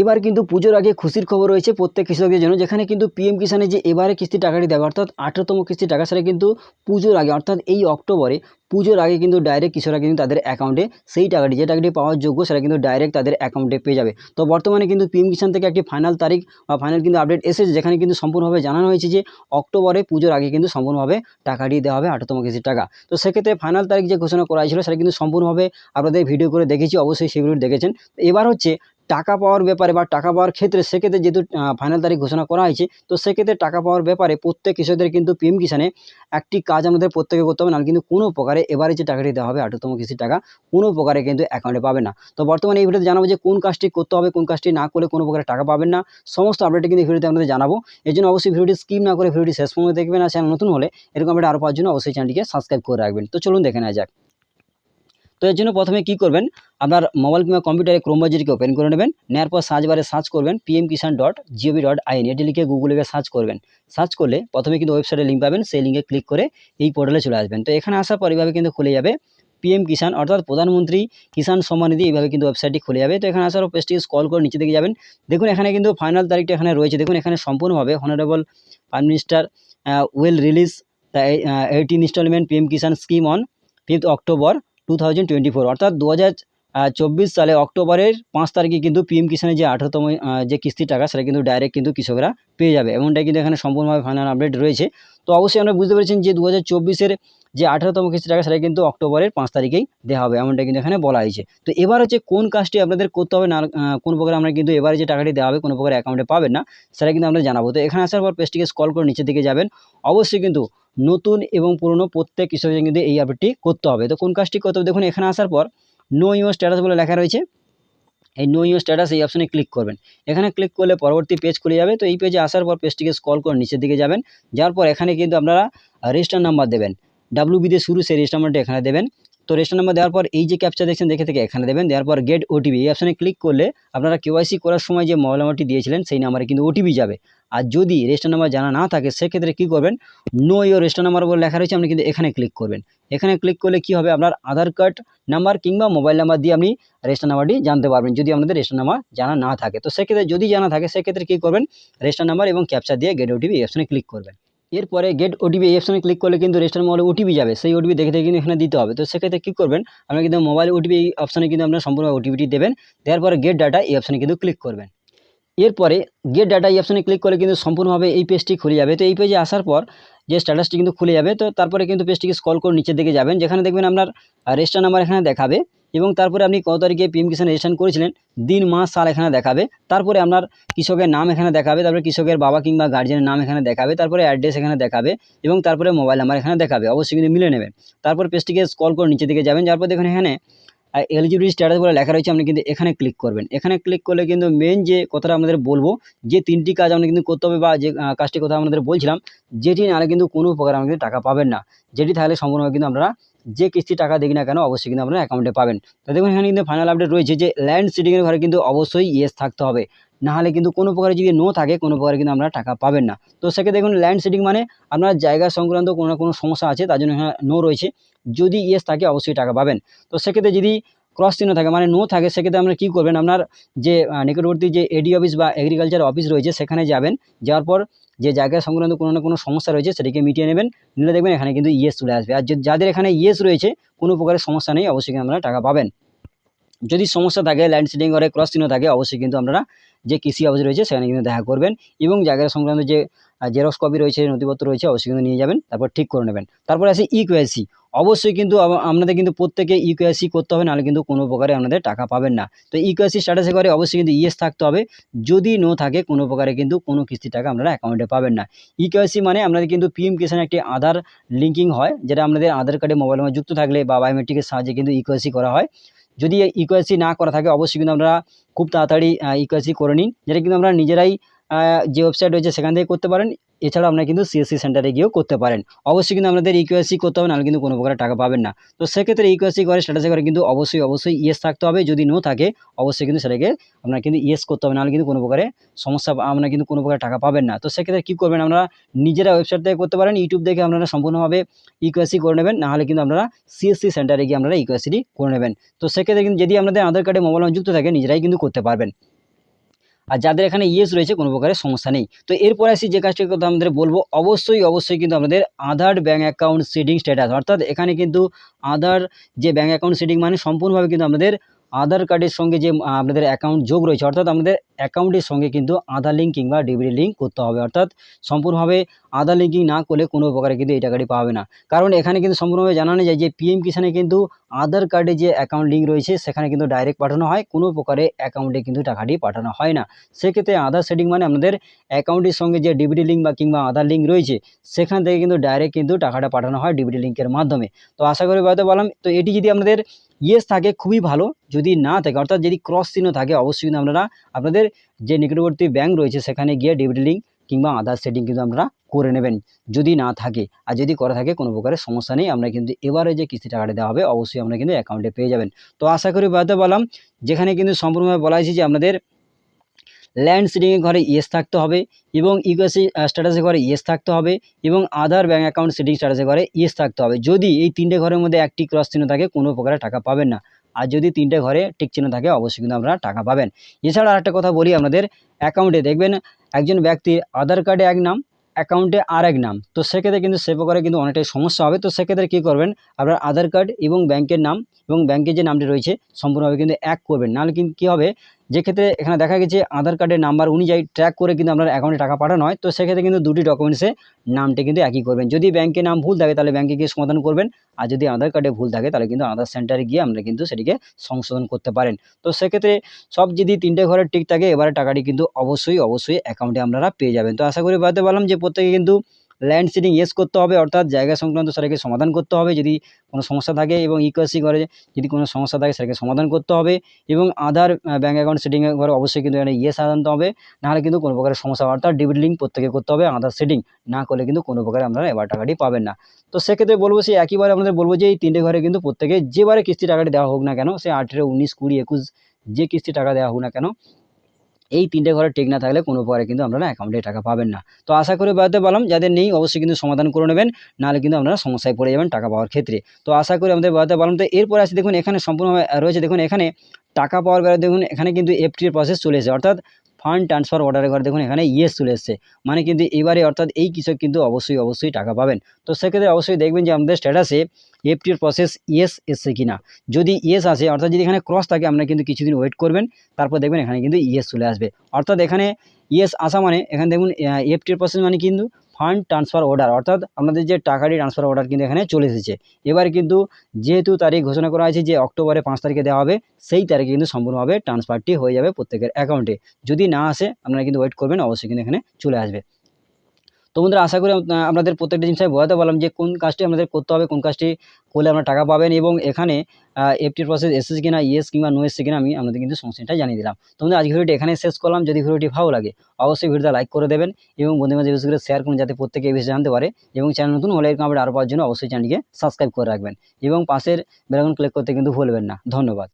এবার কিন্তু পুজোর আগে খুশির খবর রয়েছে প্রত্যেক কৃষকদের জন্য, যেখানে কিন্তু পিএম কিষানে যে এবারে কিস্তি টাকাটি দেবে, অর্থাৎ আঠেরোতম কিস্তি টাকা সেটা কিন্তু পুজোর আগে, অর্থাৎ এই অক্টোবরে পুজোর আগে কিন্তু ডাইরেক্ট কৃষকরা কিন্তু তাদের অ্যাকাউন্টে সেই টাকাটি, যে টাকাটি পাওয়ার যোগ্য সেটা কিন্তু ডাইরেক্ট তাদের অ্যাকাউন্টে পেয়ে যাবে। তো বর্তমানে কিন্তু পিএম কিষান থেকে একটি ফাইনাল তারিখ বা ফাইনাল কিন্তু আপডেট এসেছে, যেখানে কিন্তু সম্পূর্ণভাবে জানানো হয়েছে যে অক্টোবরে পুজোর আগে কিন্তু সম্পূর্ণভাবে টাকাটি দেওয়া হবে আঠেরোতম কিস্তির টাকা। তো সেক্ষেত্রে ফাইনাল তারিখ যে ঘোষণা করা হয়েছিল সেটা কিন্তু সম্পূর্ণভাবে আপনাদের ভিডিও করে দেখেছি, অবশ্যই সেগুলো দেখেছেন। এবার হচ্ছে টাকা পাওয়ার ব্যাপারে বা টাকা পাওয়ার ক্ষেত্রে সেক্ষেত্রে যেহেতু ফাইনাল তারিখ ঘোষণা করা হয়েছে, তো সেক্ষেত্রে টাকা পাওয়ার ব্যাপারে প্রত্যেক কৃষকদের কিন্তু পিএম কিষানে একটি কাজ আমাদের প্রত্যেকে করতে হবে, নাহলে কিন্তু কোনো প্রকারে এবারে যে টাকাটি দেওয়া হবে আঠেরোতম কিস্তির টাকা কোনো প্রকারে কিন্তু অ্যাকাউন্টে পাবে না। তো বর্তমানে এই ভিডিওতে জানাব যে কোন কাজটি করতে হবে, কোন কাজটি না করলে কোনো প্রকারে টাকা পাবেন না, সমস্ত আপডেট কিন্তু ভিডিওতে আপনাদের জানাব। এই জন্য অবশ্যই ভিডিওটি স্কিপ না করে ভিডিওটি শেষ পর্যন্ত দেখবেন আর চ্যানেল নতুন হলে এরকম আপডেট আরও পাওয়ার জন্য অবশ্যই চ্যানেলটিকে সাবস্ক্রাইব করে রাখবেন। তো চলুন দেখে নেওয়া যাক। তো এর জন্য প্রথমে কি করবেন? আপনার মোবাইল কিংবা কম্পিউটারে ক্রোম বাজারকে ওপেন করে নেবেন। নেওয়ার পর সার্চ বারে সার্চ করবেন PM Kisan dot G O V dot in এটি লিখে গুগলে সার্চ করবেন। সার্চ করলে প্রথমে কিন্তু ওয়েবসাইটে লিঙ্ক পাবেন। সেই লিঙ্কে ক্লিক করে এই পোর্টালে চলে আসবেন। তো এখানে আসার পর এইভাবে কিন্তু খুলে যাবে পিএম কিষান অর্থাৎ প্রধানমন্ত্রী কিষান সম্মান নিধি এইভাবে কিন্তু ওয়েবসাইটটি খুলে যাবে। তো এখানে আসার পর পেজটিকে স্কল করে নিচে দিকে যাবেন। দেখুন, এখানে কিন্তু ফাইনাল তারিখটা এখানে রয়েছে। দেখুন, এখানে সম্পূর্ণভাবে honourable prime minister will release the eighteen instalment PM Kisan scheme on fifth October two অর্থাৎ দু চব্বিশ সালে অক্টোবরের পাঁচ তারিখে কিন্তু পিএম কিষানের যে আঠারোতম যে কিস্তি টাকা, সেটা কিন্তু ডাইরেক্ট কিন্তু কৃষকরা পেয়ে যাবে। এমনটাই কিন্তু এখানে সম্পূর্ণভাবে ফাইনাল আপডেট রয়েছে। তো অবশ্যই আমরা বুঝতে পেরেছেন যে দু হাজার যে আঠারোতম কিস্তি টাকা, সেটা কিন্তু অক্টোবরের পাঁচ তারিখেই দেওয়া হবে এমনটা কিন্তু এখানে বলা হয়েছে। তো এবার হচ্ছে কোন কাজটি আপনাদের করতে হবে না কোন প্রকার আমরা কিন্তু এবারে যে টাকাটি দেওয়া হবে, কোনো প্রকার অ্যাকাউন্টে পাবেন না, সেটা কিন্তু আমরা জানাব। তো এখানে আসার পর পেজটিকে স্কল করে নিচের দিকে যাবেন। অবশ্যই কিন্তু নতুন এবং পুরনো প্রত্যেক কৃষকের কিন্তু এই আপডেটটি করতে হবে। তো কোন কাজটি করতে হবে? দেখুন, এখানে আসার পর নো ইউর স্ট্যাটাস বলে লেখা রয়েছে। এই নো ইউ স্ট্যাটাস এই অপশনে ক্লিক করবেন। এখানে ক্লিক করলে পরবর্তী পেজ খুলে যাবে। তো এই পেজে আসার পর পেজটিকে স্কল করে নিচের দিকে যাবেন। যাওয়ার পর এখানে কিন্তু আপনারা রেজিস্টার নাম্বার দেবেন। ডাব্লিউ বি দিয়ে শুরু সেই রেজিস্টার নাম্বারটা এখানে দেবেন। তো রেজিস্টার নাম্বার দেওয়ার পর এই যে ক্যাপচা দেখছেন, দেখে থেকে এখানে দেবেন। দেওয়ার পর গেট ওটিপি এই অপশনে ক্লিক করলে আপনারা কেওয়াইসি করার সময় যে মোবাইল নাম্বারটি দিয়েছিলেন, সেই নাম্বারে কিন্তু ওটিপি যাবে। আর যদি রেজিস্টার নাম্বার জানা না থাকে, সেক্ষেত্রে কী করবেন? নো ইয়োর রেজিস্টার নাম্বার বলে লেখা রয়েছে, আপনি কিন্তু এখানে ক্লিক করবেন। এখানে ক্লিক করলে কি হবে? আপনার আধার কার্ড নাম্বার কিংবা মোবাইল নাম্বার দিয়ে আপনি রেজিস্টার নাম্বারটি জানতে পারবেন, যদি আপনাদের রেজিস্টার নাম্বার জানা না থাকে। তো সেক্ষেত্রে যদি জানা থাকে, সেক্ষেত্রে কী করবেন? রেজিস্টার নাম্বার এবং ক্যাপচা দিয়ে গেট ওটিপি অপশনে ক্লিক করবেন। এরপরে গেট ওটিপি অপশনে ক্লিক করলে কিন্তু রেজিস্টার মোবাইলে ওটিপি যাবে। সেই ওটিপি দেখে দেখে কিন্তু এখানে দিতে হবে। তো সেক্ষেত্রে কী করবেন? আপনার কিন্তু মোবাইল ওটিপি অপশনে কিন্তু আপনার সম্পূর্ণ ওটিপিটি দেবেন। দেওয়ার পরে গেট ডাটা এই অপশনে কিন্তু ক্লিক করবেন। এরপরে গেট ডাটা এই অপশনে ক্লিক করলে কিন্তু সম্পূর্ণভাবে এই পেজটি খুলে যাবে। তো এই পেজে আসার পর যে স্ট্যাটাসটি কিন্তু খুলে যাবে, তো তারপরে কিন্তু পেজটিকে স্কল করে নিচের দিকে যাবেন, যেখানে দেখবেন আপনার রেজিস্টার নাম্বার এখানে দেখাবে এবং তারপরে আপনি কত তারিখে পিএম কিষান রেজিস্ট্রেশন করেছিলেন, দিন, মাস, সাল এখানে দেখাবে। তারপরে আপনার কৃষকের নাম এখানে দেখাবে, তারপরে কৃষকের বাবা কিংবা গার্জিয়ানের নাম এখানে দেখাবে, তারপরে অ্যাড্রেস এখানে দেখাবে এবং তারপরে মোবাইল নাম্বার এখানে দেখাবে। অবশ্যই কিন্তু মিলে নেবেন তারপর পেজটিকে স্কল করে নিচের দিকে যাবেন যারপর দেখুন এখানে এলিজিবিলিটি স্ট্যাটাস বলে লেখা রয়েছে, আপনি কিন্তু এখানে ক্লিক করবেন। এখানে ক্লিক করলে কিন্তু মেন যে কথাটা আমাদের বলব, যে তিনটি কাজ আপনাকে কিন্তু করতে হবে বা যে কাজটির কথা আমাদের বলছিলাম, যেটি নাহলে কিন্তু কোনো প্রকার আমাদের টাকা পাবেন না। যেটি তাহলে সম্পূর্ণভাবে কিন্তু আপনারা যে কিস্তি টাকা দেখি না কেন অবশ্যই কিন্তু আপনার অ্যাকাউন্টে পাবেন। তো দেখুন, এখানে কিন্তু ফাইনাল আপডেট রয়েছে যে ল্যান্ড সিডিংয়ের ঘরে কিন্তু অবশ্যই ইয়েস থাকতে হবে। নাহলে কিন্তু কোনো প্রকারে যদি নো থাকে, কোনো প্রকারে কিন্তু আপনারা টাকা পাবেন না। তো সেক্ষেত্রে দেখুন ল্যান্ড সিডিং মানে আপনার জায়গা সংক্রান্ত কোনো না কোনো সমস্যা আছে, তার জন্য এখানে নো রয়েছে। যদি ইয়েস থাকে, অবশ্যই টাকা পাবেন। তো সেক্ষেত্রে যদি ক্রস চিহ্ন থাকে মানে নো থাকে, সেক্ষেত্রে আপনারা কী করবেন? আপনার যে নিকটবর্তী যে এডি অফিস বা এগ্রিকালচার অফিস রয়েছে, সেখানে যাবেন। যাওয়ার পর যে জায়গা সংক্রান্ত কোনো না কোনো সমস্যা রয়েছে, সেটিকে মিটিয়ে নেবেন। নিলে দেখবেন এখানে কিন্তু ইয়েস চলে আসবে। আর যাদের এখানে ইয়েস রয়েছে, কোনো প্রকারের সমস্যা নেই, অবশ্যই আপনারা টাকা পাবেন। যদি সমস্যা থাকে ল্যান্ড সিডিং করে ক্রস চিহ্ন থাকে, অবশ্যই কিন্তু আপনারা যে কৃষি অফিস রয়েছে, সেখানে কিন্তু দেখা করবেন। এবং জায়গা সংক্রান্ত যে জেরক্স কপি রয়েছে, নথিপত্র রয়েছে, অবশ্যই কিন্তু নিয়ে যাবেন। তারপর ঠিক করে নেবেন। তারপরে আসে ইকুএসি অবশ্যই কিন্তু আপনাদের কিন্তু প্রত্যেকে ইকুএসি করতে হবে, নাহলে কিন্তু কোনো প্রকারে আপনাদের টাকা পাবেন না। তো ইকুএসি স্ট্যাটাসে করে অবশ্যই কিন্তু ইয়েস থাকতে হবে। যদি নো থাকে, কোনো প্রকারে কিন্তু কোনো কিস্তি টাকা আপনারা অ্যাকাউন্টে পাবেন না। ইকুএসি মানে আপনাদের কিন্তু পিএম কিষানে একটি আধার লিঙ্কিং হয়, যেটা আপনাদের আধার কার্ডে মোবাইল নাম্বার যুক্ত থাকলে বা বায়োমেট্রিকের সাহায্যে কিন্তু ইকুএসি করা হয়। যদি ইকুএসি না করা থাকে, অবশ্যই কিন্তু আমরা খুব তাড়াতাড়ি ইকুএসি করে নিন। যেটা কিন্তু আমরা নিজেরাই যে ওয়েবসাইট রয়েছে, সেখান থেকে করতে পারেন। এছাড়া আপনারা কিন্তু সিএসসি সেন্টারে গিয়েও করতে পারেন। অবশ্যই কিন্তু আপনাদের ইকুএসসি করতে হবে, নাহলে কিন্তু কোনো প্রকার টাকা পাবেন না। তো সেক্ষেত্রে ইকুএসসি করে স্ট্যাটাসে করে কিন্তু অবশ্যই অবশ্যই ইয়েস থাকতে হবে। যদি নো থাকে, অবশ্যই কিন্তু সেটাকে আপনার কিন্তু ইয়েস করতে হবে, নাহলে কিন্তু কোনো প্রকারে সমস্যা আপনারা কিন্তু কোনো প্রকার টাকা পাবেন না। তো সেক্ষেত্রে কী করবেন আপনারা, নিজেরা ওয়েবসাইট থেকে করতে পারেন ইউটিউব দেখে আপনারা সম্পূর্ণভাবে ইকুএসসি করে নেবেন, নাহলে কিন্তু আপনারা সিএসসি সেন্টারে গিয়ে আপনারা ইকুএসসিটি করে নেবেন। তো সেক্ষেত্রে কিন্তু যদি আপনাদের আধার কার্ডে মোবাইল যুক্ত থাকে, নিজেরাই কিন্তু করতে পারবেন। আর যাদের এখানে ইয়েস রয়েছে, কোনো প্রকারের সমস্যা নেই। তো এরপরে আসি যে কাজটির কথা আমাদের বলব, অবশ্যই অবশ্যই কিন্তু আমাদের Aadhaar bank account seeding status অর্থাৎ এখানে কিন্তু আধার যে ব্যাঙ্ক অ্যাকাউন্ট সেটিং মানে সম্পূর্ণভাবে কিন্তু আমাদের আধার কার্ডের সঙ্গে যে আপনাদের অ্যাকাউন্ট যোগ রয়েছে, অর্থাৎ আমাদের অ্যাকাউন্টের সঙ্গে কিন্তু আধার লিঙ্ক কিংবা ডিবিটি লিঙ্ক করতে হবে। অর্থাৎ সম্পূর্ণভাবে আধার লিঙ্কিং না করলে কোনো প্রকারে কিন্তু এই টাকাটি পাবে না। কারণ এখানে কিন্তু সম্পূর্ণভাবে জানানো যায় যে পিএম কিষানে কিন্তু আধার কার্ডে যে অ্যাকাউন্ট লিঙ্ক রয়েছে, সেখানে কিন্তু ডাইরেক্ট পাঠানো হয়, কোনো প্রকারে অ্যাকাউন্টে কিন্তু টাকাটি পাঠানো হয় না। সেক্ষেত্রে আধার সেটিং মানে আমাদের অ্যাকাউন্টের সঙ্গে যে ডিবিটি লিঙ্ক বা কিংবা আধার লিঙ্ক রয়েছে, সেখান থেকে কিন্তু ডাইরেক্ট কিন্তু টাকাটা পাঠানো হয় ডিবিটি লিঙ্কের মাধ্যমে। তো আশা করি হয়তো বললাম তো এটি যদি আপনাদের ইয়েস থাকে, খুবই ভালো। যদি না থাকে, অর্থাৎ যদি ক্রস চিহ্ন থাকে, অবশ্যই কিন্তু আপনারা আপনাদের যে নিকটবর্তী ব্যাংক রয়েছে, সেখানে গিয়ে ডেবিট লিঙ্ক কিংবা আধার সেটিং কিন্তু আপনারা করে নেবেন, যদি না থাকে। আর যদি করা থাকে, কোনো প্রকারের সমস্যা নেই। আমরা কিন্তু এবারে যে কিস্তি টাকাটা দেওয়া হবে, অবশ্যই আমরা কিন্তু অ্যাকাউন্টে পেয়ে যাবেন। তো আশা করি বলতে বললাম, যেখানে কিন্তু সম্পূর্ণভাবে বলা হয়েছে যে আপনাদের ল্যান্ড সিডিংয়ের ঘরে ইয়েস থাকতে হবে এবং ইউএসি স্ট্যাটাসের ঘরে ইয়েস থাকতে হবে এবং আধার ব্যাঙ্ক অ্যাকাউন্ট সিডিং স্ট্যাটাসের ঘরে ইয়েস থাকতে হবে। যদি এই তিনটে ঘরের মধ্যে একটি ক্রস চিহ্ন থাকে, কোনো প্রকারের টাকা পাবেন না। আর যদি তিনটে ঘরে টিক চিহ্ন থাকে, অবশ্যই কিন্তু আপনারা টাকা পাবেন। এছাড়া আরেকটা কথা বলি আপনাদের অ্যাকাউন্টে দেখবেন একজন ব্যক্তির আধার কার্ডে এক নাম অ্যাকাউন্টে আর এক নাম। তো সেক্ষেত্রে কিন্তু সে প্রকারে কিন্তু অনেকটাই সমস্যা হবে। তো সেক্ষেত্রে কী করবেন, আপনার আধার কার্ড এবং ব্যাংকের নাম এবং ব্যাংকের যে নামটি রয়েছে, সম্পূর্ণভাবে কিন্তু এক করবেন। নাহলে কিন্তু কী হবে যে ক্ষেত্রে এখানে দেখা গেছে আধার কার্ডের নাম্বার অনুযায়ী ট্র্যাক করে কিন্তু আপনার অ্যাকাউন্টে টাকা পাঠানো হয়, তো সেক্ষেত্রে কিন্তু দুটি ডকুমেন্টসে নামটি কিন্তু একই করবেন। যদি ব্যাংকে নাম ভুল থাকে তাহলে ব্যাংকে গিয়ে সমাধান করবেন, আর যদি আধার কার্ডে ভুল থাকে তাহলে কিন্তু আধার সেন্টারে গিয়ে আমরা কিন্তু সেটিকে সংশোধন করতে পারেন। তো সেক্ষেত্রে সব যদি তিনটে ঘরের ঠিক থাকে, এবারে টাকাটি কিন্তু অবশ্যই অবশ্যই অ্যাকাউন্টে আপনারা পেয়ে যাবেন। তো আশা করি বলতে পারলাম যে প্রত্যেকে কিন্তু ল্যান্ড সিডিং ইয়েস করতে হবে, অর্থাৎ জায়গা সংক্রান্ত সেটাকে সমাধান করতে হবে, যদি কোনো সমস্যা থাকে এবং ইকোয়াসি ঘরে যদি কোনো সমস্যা থাকে সেটাকে সমাধান করতে হবে এবং আধার ব্যাঙ্ক অ্যাকাউন্ট সেটিংয়ের ঘরে অবশ্যই কিন্তু এখানে ইয়েস আনতে হবে, নাহলে কিন্তু কোনো প্রকারের সমস্যা অর্থাৎ ডিবিট লিঙ্ক প্রত্যেকে করতে হবে, আধার সেটিং না করলে কিন্তু কোনো প্রকারে আপনারা এবার টাকাটি পাবেন না। তো সেক্ষেত্রে বলব সেই একইবারে আপনাদের বলব যে এই তিনটে ঘরে কিন্তু প্রত্যেকে যেবারে কিস্তি টাকাটি দেওয়া হোক না কেন সে আঠেরো, উনিশ, কুড়ি, একুশ, যে কিস্তি টাকা দেওয়া হোক না কেন এই তিনটে ঘরে ঠিক না থাকলে কোনো প্রকারে কিন্তু আপনারা অ্যাকাউন্টে টাকা পাবেন না। তো আশা করে বাড়াতে পারলাম, যাদের নেই অবশ্যই কিন্তু সমাধান করে নেবেন, নাহলে কিন্তু আপনারা সমস্যায় পড়ে যাবেন টাকা পাওয়ার ক্ষেত্রে। তো আশা করি আমাদের বাড়াতে পারলাম। তো এরপরে আসি দেখুন, এখানে সম্পূর্ণভাবে রয়েছে দেখুন, এখানে টাকা পাওয়ার বেলা দেখুন, এখানে কিন্তু এফটির প্রসেস চলে এসেছে। অর্থাৎ ফান্ড ট্রান্সফার অর্ডারের ঘরে দেখুন, এখানে ইয়েস চলে এসেছে। মানে কিন্তু এবারে অর্থাৎ এই কৃষক কিন্তু অবশ্যই অবশ্যই টাকা পাবেন। তো সেক্ষেত্রে অবশ্যই দেখবেন যে আমাদের স্ট্যাটাসে এফটির প্রসেস ইয়েস এসছে কিনা। যদি ইয়েস আসে, অর্থাৎ যদি এখানে ক্রস থাকে, আপনারা কিন্তু কিছুদিন ওয়েট করবেন, তারপর দেখবেন এখানে কিন্তু ইয়েস চলে আসবে। অর্থাৎ এখানে ইয়েস আসা মানে এখানে দেখুন এফটির প্রসেস মানে কিন্তু ফান্ড ট্রান্সফার অর্ডার অর্থাৎ আপনাদের যে টাকাটি ট্রান্সফার অর্ডার কিন্তু এখানে চলে এসেছে। এবার কিন্তু যেহেতু তারিখ ঘোষণা করা হয়েছে যে অক্টোবরে পাঁচ তারিখে দেওয়া হবে, সেই তারিখে কিন্তু সম্পূর্ণভাবে ট্রান্সফারটি হয়ে যাবে প্রত্যেকের অ্যাকাউন্টে যদি না আসে, আপনারা কিন্তু ওয়েট করবেন, অবশ্যই কিন্তু এখানে চলে আসবে। তো বন্ধুরা, আশা করি আপনাদের প্রত্যেকটা জিনিস আমি বোঝাতে পারলাম যে কোন কাজটি আমাদের করতে হবে, কোন কাজটি করলে আপনারা টাকা পাবেন এবং এখানে এফটির প্রসেস এসেছে কিনা ইয়েস কিংবা নো এসেছে কিনা আমি আপনাদের কিন্তু সংশোধনটা জানিয়ে দিলাম। তো বন্ধুরা আজকে ভিডিওটি এখানে শেষ করলাম। যদি ভিডিওটি ভালো লাগে, অবশ্যই ভিডিওটা লাইক করে দেবেন এবং বন্ধু বান্ধব বেশি করে শেয়ার করুন যাতে প্রত্যেকে এই বিষয়ে জানতে পারে এবং চ্যানেল নতুন হলে এরকম আরও পাওয়ার জন্য অবশ্যই চ্যানেলটিকে সাবস্ক্রাইব করে রাখবেন এবং পাশের বেলাগুন ক্লিক করতে কিন্তু ভুলবেন না। ধন্যবাদ।